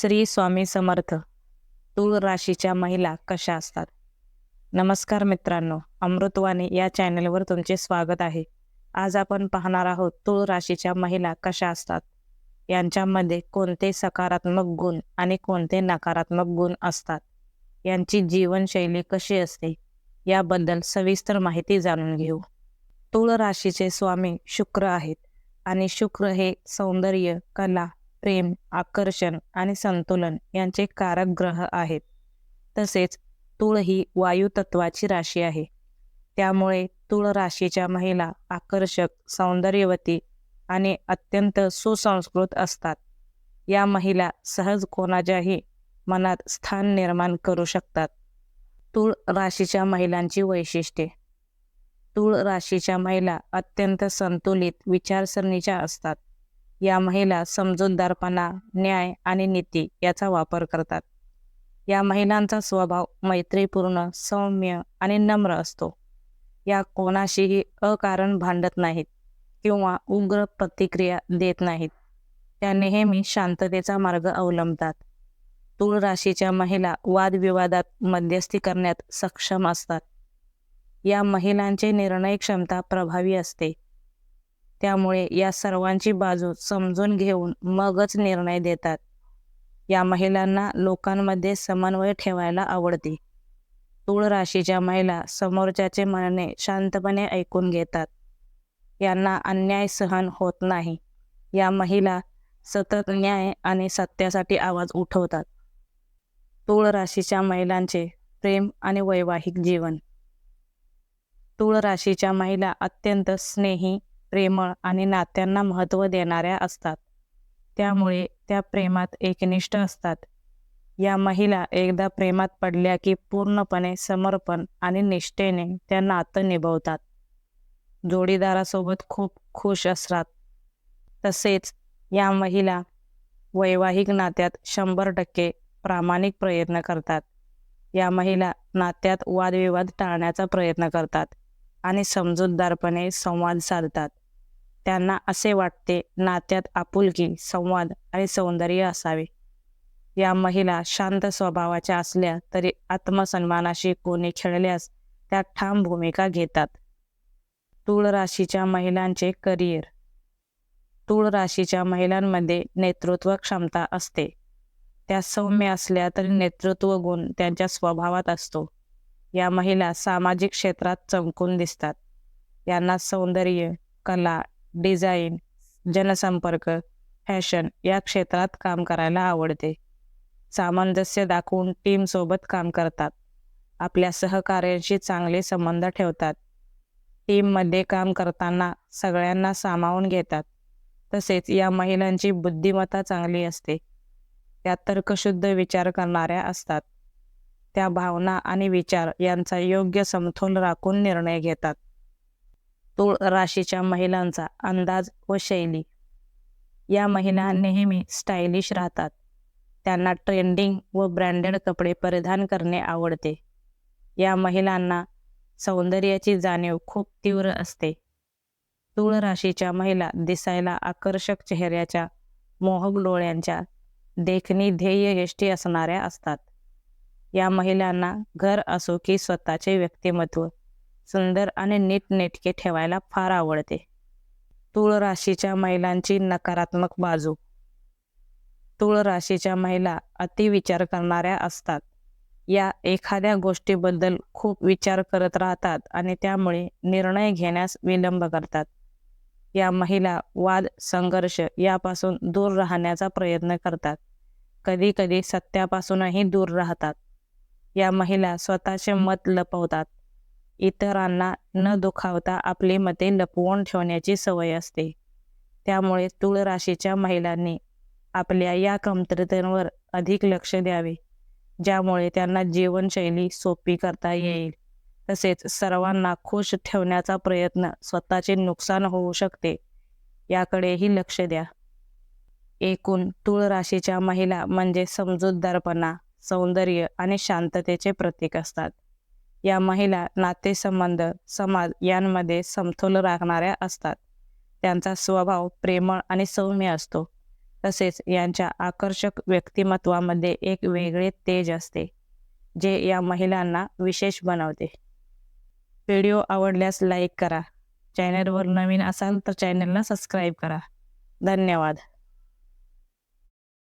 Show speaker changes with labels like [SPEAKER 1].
[SPEAKER 1] श्री स्वामी समर्थ. तूळ राशीच्या महिला कशा असतात? नमस्कार मित्रांनो अमृतवाणी या चॅनलवर तुमचे स्वागत आहे. आज आपण पाहणार आहोत तूळ राशीच्या महिला कशा असतात? यांच्यामध्ये कोणते सकारात्मक गुण आणि कोणते नकारात्मक गुण असतात? यांची जीवनशैली कशी असते? याबद्दल सविस्तर माहिती जाणून घेऊ. तूळ राशीचे स्वामी शुक्र आहेत आणि शुक्र हे सौंदर्य कला प्रेम आकर्षण आणि संतुलन यांचे कारक ग्रह आहेत. तसेच तुळ ही वायुतत्वाची राशी आहे. त्यामुळे तुळ राशीच्या महिला आकर्षक सौंदर्यवती आणि अत्यंत सुसंस्कृत असतात. या महिला सहज कोणाच्याही मनात स्थान निर्माण करू शकतात. तुळ राशीच्या महिलांची वैशिष्ट्ये. तुळ राशीच्या महिला अत्यंत संतुलित विचारसरणीच्या असतात. या महिला समजूतदारपणा न्याय आणि नीती याचा वापर करतात. या महिलांचा स्वभाव मैत्रीपूर्ण सौम्य आणि नम्र असतो. या कोणाशीही अकारण भांडत नाहीत किंवा उग्र प्रतिक्रिया देत नाहीत. त्या नेहमी शांततेचा मार्ग अवलंबतात. तूळ राशीच्या महिला वादविवादात मध्यस्थी करण्यात सक्षम असतात. या महिलांचे निर्णय क्षमता प्रभावी असते. त्यामुळे या सर्वांची बाजू समजून घेऊन मगच निर्णय देतात. या महिलांना लोकांमध्ये समन्वय ठेवायला आवडते. तूळ राशीच्या महिला समोरच्याचे म्हणणे शांतपणे ऐकून घेतात. यांना अन्याय सहन होत नाही. या महिला सतत न्याय आणि सत्यासाठी आवाज उठवतात. तूळ राशीच्या महिलांचे प्रेम आणि वैवाहिक जीवन. तूळ राशीच्या महिला अत्यंत स्नेही प्रेमळ आणि नात्यांना महत्त्व देणाऱ्या असतात. त्यामुळे त्या प्रेमात एकनिष्ठ असतात. या महिला एकदा प्रेमात पडल्या की पूर्णपणे समर्पण आणि निष्ठेने त्या नातं निभवतात. जोडीदारासोबत खूप खुश असतात. तसेच या महिला वैवाहिक नात्यात शंभर टक्के प्रामाणिक प्रयत्न करतात. या महिला नात्यात वादविवाद टाळण्याचा प्रयत्न करतात आणि समजूतदारपणे संवाद साधतात. त्यांना असे वाटते नात्यात आपुलकी संवाद आणि सौंदर्य असावे. या महिला शांत स्वभावाच्या असल्या तरी आत्मसन्मानाशी कोणी खेळल्यास त्या ठाम भूमिका घेतात. तूळ राशीच्या महिलांचे करिअर. तूळ राशीच्या महिलांमध्ये नेतृत्व क्षमता असते. त्या सौम्य असल्या तरी नेतृत्व गुण त्यांच्या स्वभावात असतो. या महिला सामाजिक क्षेत्रात चमकून दिसतात. यांना सौंदर्य कला डिझाईन जनसंपर्क फॅशन या क्षेत्रात काम करायला आवडते. सामंजस्य दाखवून टीमसोबत काम करतात. आपल्या सहकार्यांशी चांगले संबंध ठेवतात. टीममध्ये काम करताना सगळ्यांना सामावून घेतात. तसेच या महिलांची बुद्धिमत्ता चांगली असते. त्या तर्कशुद्ध विचार करणाऱ्या असतात. त्या भावना आणि विचार यांचा योग्य समतोल राखून निर्णय घेतात. तूळ राशीच्या महिलांचा अंदाज व शैली. या महिला नेहमी स्टायलिश राहतात. त्यांना ट्रेंडिंग व ब्रँडेड कपडे परिधान करणे आवडते. या महिलांना सौंदर्याची जाणीव खूप तीव्र असते. तूळ राशीच्या महिला दिसायला आकर्षक चेहऱ्याच्या मोहक डोळ्यांच्या देखणी ध्येययष्टी असणाऱ्या असतात. या महिलांना घर असो की स्वतःचे व्यक्तिमत्व सुंदर आणि नीटनेटके ठेवायला फार आवडते. तूळ राशीच्या महिलांची नकारात्मक बाजू. तूळ राशीच्या महिला अतिविचार करणाऱ्या असतात. या एखाद्या गोष्टीबद्दल खूप विचार करत राहतात आणि त्यामुळे निर्णय घेण्यास विलंब करतात. या महिला वाद संघर्ष यापासून दूर राहण्याचा प्रयत्न करतात. कधी कधी सत्यापासूनही दूर राहतात. या महिला स्वतःचे मत लपवतात. इतरांना न दुखावता आपली मते लपवून ठेवण्याची सवय असते. त्यामुळे तूळ राशीच्या महिलांनी आपल्या या कमतरतेवर अधिक लक्ष द्यावे ज्यामुळे त्यांना जीवनशैली सोपी करता येईल. तसेच सर्वांना खुश ठेवण्याचा प्रयत्न स्वतःचे नुकसान होऊ शकते याकडेही लक्ष द्या. एकूण तूळ राशीच्या महिला म्हणजे समजूतदारपणा सौंदर्य आणि शांततेचे प्रतीक असतात. या महिला नातेसंबंध समाज यांमध्ये समतोल राखणाऱ्या असतात. त्यांचा स्वभाव प्रेमळ आणि सौम्य असतो. तसेच यांच्या आकर्षक व्यक्तिमत्वामध्ये एक वेगळे तेज असते जे या महिलांना विशेष बनवते. व्हिडिओ आवडल्यास लाईक करा. चॅनलवर नवीन असाल तर चॅनलला सबस्क्राईब करा. धन्यवाद.